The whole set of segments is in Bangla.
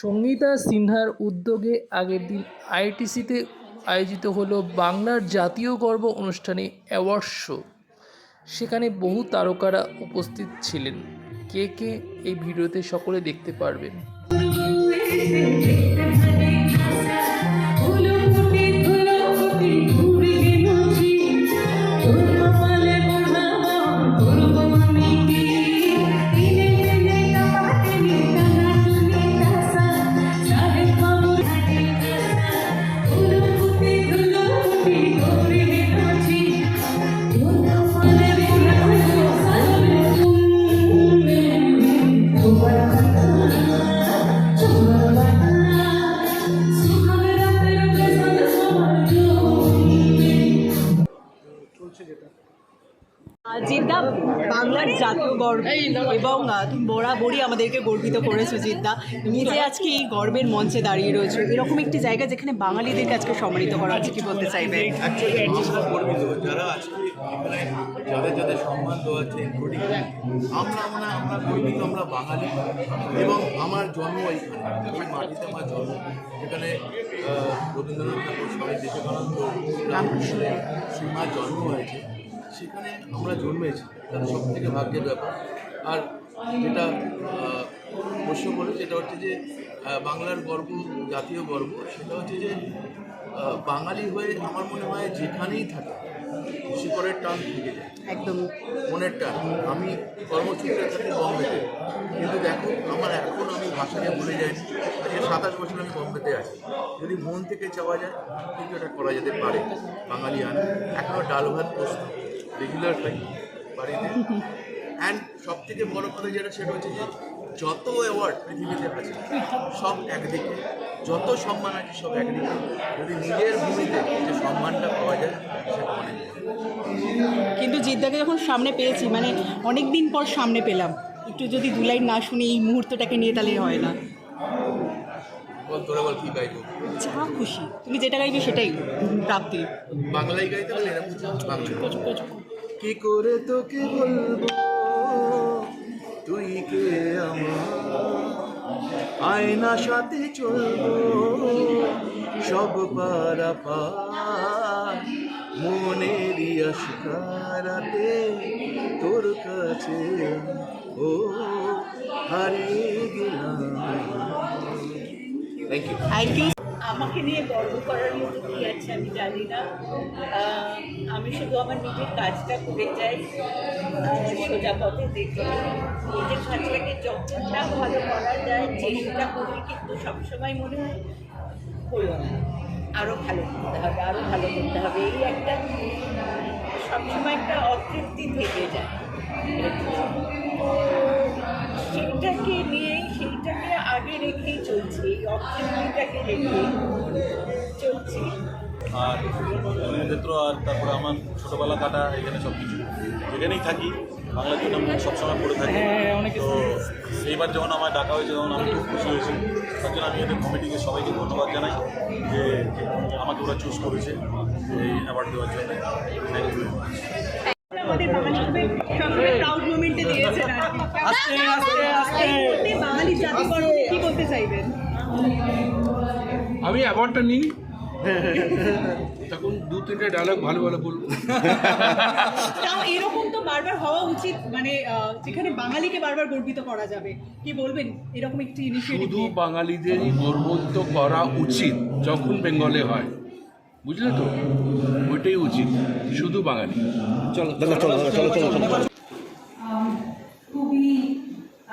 সঙ্গীতা সিনহার উদ্যোগে আগের দিন আইটিসিতে আয়োজিত হলো বাংলার জাতীয় গর্ব অনুষ্ঠানে অ্যাওয়ার্ড শো। সেখানে বহু তারকারা উপস্থিত ছিলেন। কে কে এই ভিডিওতে সকলে দেখতে পারবেন। জিদ্দা বাংলার জাতীয় গর্ব এবং তুমি বরাবরই আমাদেরকে গর্বিত করেছ জিদ্দা নিজে আজকে এই গর্বের মঞ্চে দাঁড়িয়ে রয়েছে। এরকম একটি জায়গা যেখানে বাঙালিদেরকে আজকে সম্মানিত করা হচ্ছে কি বলতে চাইবে? আজকে যাদের যাদের সম্মান দেওয়া হচ্ছে আমরা আমরা আমরা গর্বিত আমরা বাঙালি। এবং আমার জন্ম এইখানে এই মাটিতে আমার জন্ম। আহ, রবীন্দ্রনাথ ঠাকুর স্বামী বিবেকানন্দ রামকৃষ্ণের সীমার জন্ম হয়েছে। সেখানে আমরা জন্মেছি তার সব থেকে ভাগ্যের ব্যাপার। আর যেটা প্রশ্ন করে যেটা হচ্ছে যে বাংলার গর্ব জাতীয় গর্ব সেটা হচ্ছে যে বাঙালি হয়ে আমার মনে হয় যেখানেই থাকে শিকড়ের টান থেকে যায়। একদম। মনের টান। আমি কর্মসূত্রে থাকি বম্বেতে। কিন্তু দেখো আমার এখন আমি ভাষাকে ভুলে যাইনি। আজকে সাতাশ বছর আমি বম্বেতে আছি। যদি মন থেকে চাওয়া যায় কিন্তু এটা করা যেতে পারে। বাঙালি আন। এখনও ডাল ভাত পোস্ত। রেগুলার খাই বাড়িতে। অ্যান্ড সব থেকে বড় কথা যেটা সেটা হচ্ছে যে যত অ্যাওয়ার্ড পৃথিবীতে আছে সব একদিকে যত সম্মান আছে সব একদিকে। যদি নিজের ভূমিতে যে সম্মানটা পাওয়া যায় সেটা অনেক কিন্তু জিদ্দাকে যখন সামনে পেয়েছি মানে অনেক দিন পর সামনে পেলাম। একটু যদি দু লাইন না শুনে এই মুহূর্তটাকে নিয়ে তাহলে হয় না। বল তোরা বল কি গাইবো? যা খুশি। তুমি যেটা গাইবে সেটাই প্রাপ্তি। বাংলায় গাইতে গেলে এরকম? বাংলা কি করে তোকে বলব? তুই কে আমার? আয়না সাথে চলবো। সব পারা পার। মনেরই তোর কাছে ও হারিয়ে গেলাম। থ্যাংক ইউ আমাকে নিয়ে গর্ব করার মতো কি আছে আমি জানি না। আমি শুধু আমার নিজের কাজটা করে যাই সোজা পথে দেখে নিজের কাজটাকে যতটা ভালো করা যায়, চেষ্টা করি, কিন্তু সবসময় মনে হয় হলো না। আরও ভালো করতে হবে আরও ভালো করতে হবে। এই একটা, সবসময় একটা অতৃপ্তি থেকে যায়। সেইটাকে নিয়েই সেইটাকে আগে রেখেই চলছি এই অতৃপ্তিটাকে রেখেই চলছি। আর জন্মক্ষেত্র আর তারপরে আমার ছোটোবেলা কাটা এখানে সব কিছু যেখানেই থাকি বাংলার জন্য আমি সবসময় পড়ে থাকি। তো এইবার যখন আমার ডাকা হয়েছে তখন আমি খুব খুশি হয়েছি। তার জন্য আমি এদের কমিটিকে সবাইকে ধন্যবাদ জানাই যে আমাকে ওরা চুজ করেছে এই অ্যাওয়ার্ড দেওয়ার জন্য। থ্যাংক ইউ আমাদের বাঙালি সবাই সবসময় প্রাউড মোমেন্টে দিয়েছেন আর কি। আস্তে আস্তে আস্তে। বাঙালি জাতীয় কি বলতে চাইবেন? আমি অ্যাওয়ার্ডটা নিই তখন দু তিনটে ডায়লগ ভালো ভালো বলব। তাও এরকম তো বারবার হওয়া উচিত মানে আহ, যেখানে বাঙালিকে বারবার গর্বিত করা যাবে। কি বলবেন? এরকম একটি ইনিশিয়েটিভ শুধু বাঙালিদেরই গর্বিত করা উচিত যখন বেঙ্গলে হয়। বুঝলে তো? ওইটাই উচিত শুধু বাঙালি। চলো চলো চলো চলো চলো খুবই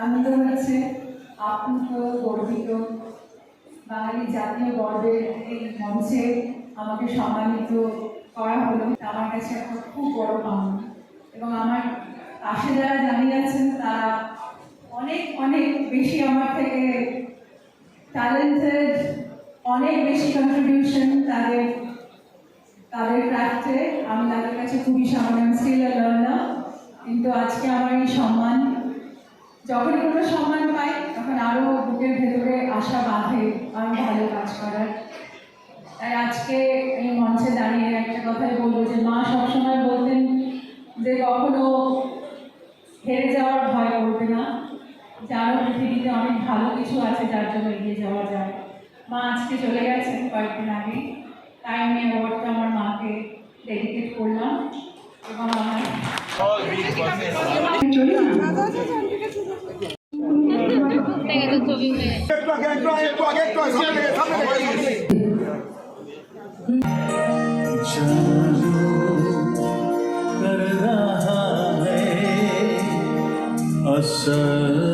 আনন্দ হয়েছে আপ্লুত গর্বিত। বাঙালি জাতীয় গর্বের এই মঞ্চে আমাকে সম্মানিত করা হলো। আমার কাছে একটা খুব বড় পাওনা এবং আমার পাশে যারা দাঁড়িয়ে আছেন তারা অনেক অনেক বেশি আমার থেকে ট্যালেন্টেড অনেক বেশি কন্ট্রিবিউশন তাদের তাদের ক্রাফটে আমি তাদের কাছে খুবই সম্মান স্টিল লার্নার কিন্তু আজকে আমার এই সম্মান, যখনই কোনো সম্মান পাই, তখন আরও বুকের ভেতরে আশা বাঁধে আরও ভালো কাজ করার। তাই আজকে এই মঞ্চে দাঁড়িয়ে একটা কথাই বলব যে, মা সবসময় বলতেন যে, কখনো হেরে যাওয়ার ভয় করবে না। যারও পৃথিবীতে অনেক ভালো কিছু আছে, যার জন্য এগিয়ে যাওয়া যায়। মা আজকে চলে গেছেন কয়েকদিন আগে তাই আমি অ্যাওয়ার্ডটা আমার মাকে ডেডিকেট করলাম এবং আমার চলুন না। कर रहा है दो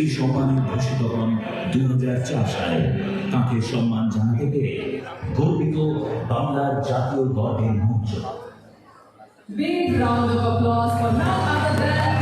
পদ্মশ্রী সম্মানে ভূষিত হন দুই হাজার চার সালে। তাঁকে সম্মান জানাতে পেরে গর্বিত বাংলার জাতীয় গর্বের মঞ্চ Big round of applause for none other than